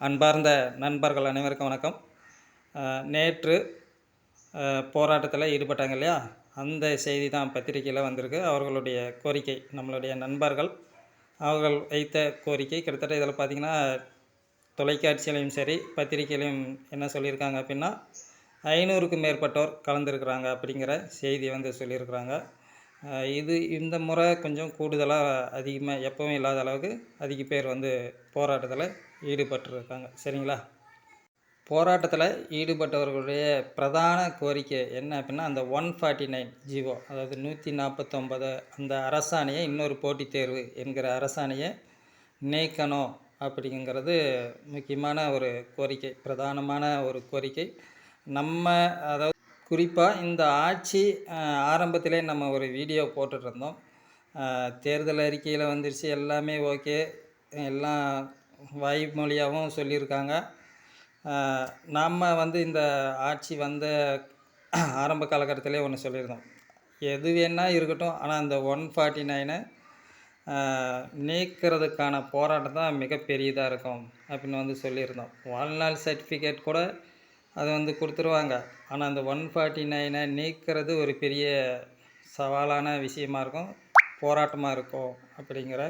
அன்பார்ந்த நண்பர்கள் அனைவருக்கும் வணக்கம். நேற்று போராட்டத்தில் ஈடுபட்டாங்க இல்லையா? அந்த செய்தி தான் பத்திரிக்கையில் வந்திருக்கு. அவர்களுடைய கோரிக்கை நம்மளுடைய நண்பர்கள் அவர்கள் வைத்த கோரிக்கை கிட்டத்தட்ட இதில் பார்த்திங்கன்னா தொலைக்காட்சியிலையும் சரி பத்திரிகையிலையும் என்ன சொல்லியிருக்காங்க அப்படின்னா ஐநூறுக்கும் மேற்பட்டோர் கலந்துருக்குறாங்க அப்படிங்கிற செய்தி வந்து சொல்லியிருக்கிறாங்க. இது இந்த முறை கொஞ்சம் கூடுதலாக அதிகமாக எப்பவும் இல்லாத அளவுக்கு அதிக பேர் வந்து போராட்டத்தில் ஈடுபட்டிருக்காங்க. சரிங்களா? போராட்டத்தில் ஈடுபட்டவர்களுடைய பிரதான கோரிக்கை என்ன அப்படின்னா அந்த ஒன் ஃபார்ட்டி நைன் ஜிவோ அதாவது நூற்றி நாற்பத்தொம்பது அந்த அரசாணையை இன்னொரு போட்டித் தேர்வு என்கிற அரசாணையை நீக்கணும் அப்படிங்கிறது முக்கியமான ஒரு கோரிக்கை பிரதானமான ஒரு கோரிக்கை. நம்ம அதாவது குறிப்பாக இந்த ஆட்சி ஆரம்பத்திலே நம்ம ஒரு வீடியோ போட்டுட்ருந்தோம் தேர்தல் அறிக்கையில் வந்துருச்சு. எல்லாமே ஓகே. எல்லாம் வாய்மொழியாகவும் சொல்லியிருக்காங்க. நாம் வந்து இந்த ஆட்சி வந்த ஆரம்ப காலகட்டத்திலே ஒன்று சொல்லியிருந்தோம். எது வேணால் இருக்கட்டும். ஆனால் அந்த ஒன் ஃபார்ட்டி நைனை நீக்கிறதுக்கான போராட்டம் தான் மிகப்பெரியதாக இருக்கும் அப்படின்னு வந்து சொல்லியிருந்தோம். வாழ்நாள் சர்டிஃபிகேட் கூட அது வந்து கொடுத்துருவாங்க. ஆனால் அந்த ஒன் ஃபார்ட்டி நைனை நீக்கிறது ஒரு பெரிய சவாலான விஷயமா இருக்கும் போராட்டமாக இருக்கும் அப்படிங்கிற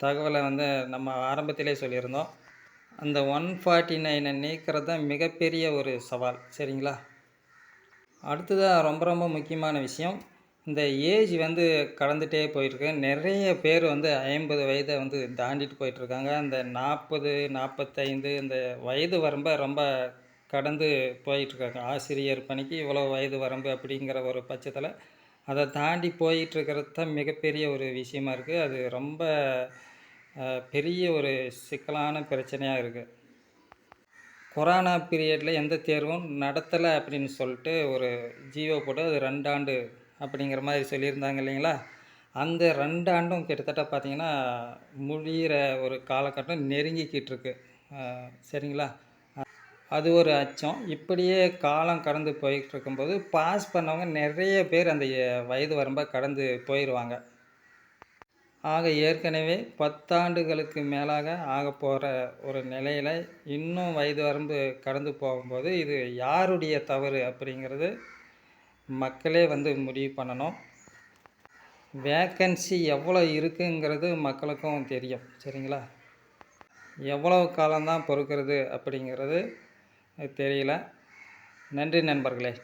தகவலை வந்து நம்ம ஆரம்பத்திலே சொல்லியிருந்தோம். அந்த ஒன் ஃபார்ட்டி நைனை நீக்கிறது தான் மிகப்பெரிய ஒரு சவால் சரிங்களா? அடுத்ததாக ரொம்ப ரொம்ப முக்கியமான விஷயம் இந்த ஏஜ் வந்து கடந்துகிட்டே போயிட்டுருக்கு நிறைய பேர் வந்து ஐம்பது வயதை வந்து தாண்டிட்டு போயிட்டுருக்காங்க அந்த நாற்பது நாற்பத்தைந்து இந்த வயது வரம்பை ரொம்ப கடந்து போயிட்டுருக்காங்க. ஆசிரியர் பணிக்கு இவ்வளோ வயது வரம்பு அப்படிங்கிற ஒரு பட்சத்தில் அதை தாண்டி போயிட்டுருக்கிறது தான் மிகப்பெரிய ஒரு விஷயமா இருக்குது அது ரொம்ப பெரிய ஒரு சிக்கலான பிரச்சனையாக இருக்குது கொரோனா பீரியடில் எந்த தேர்வும் நடத்தலை அப்படின்னு சொல்லிட்டு ஒரு ஜியோ போட்டு அது ரெண்டாண்டு அப்படிங்கிற மாதிரி சொல்லியிருந்தாங்க இல்லைங்களா? அந்த ரெண்டு ஆண்டும் கிட்டத்தட்ட பார்த்திங்கன்னா முடிகிற ஒரு காலகட்டம் நெருங்கிக்கிட்டு இருக்கு. சரிங்களா? அது ஒரு அச்சம். இப்படியே காலம் கடந்து போயிட்டு இருக்கும்போது பாஸ் பண்ணவங்க நிறைய பேர் அந்த வயது வரம்பை கடந்து போயிடுவாங்க ஆக ஏற்கனவே பத்தாண்டுகளுக்கு மேலாக ஆக போகிற ஒரு நிலையில் இன்னும் வயது வரம்பு கடந்து போகும்போது இது யாருடைய தவறு அப்படிங்கிறது மக்களே வந்து முடிவு பண்ணணும். வேக்கன்சி எவ்வளோ இருக்குங்கிறது மக்களுக்கும் தெரியும். சரிங்களா? எவ்வளவு காலம்தான் பொறுக்கிறது அப்படிங்கிறது தெரியல. நன்றி நண்பர்களே.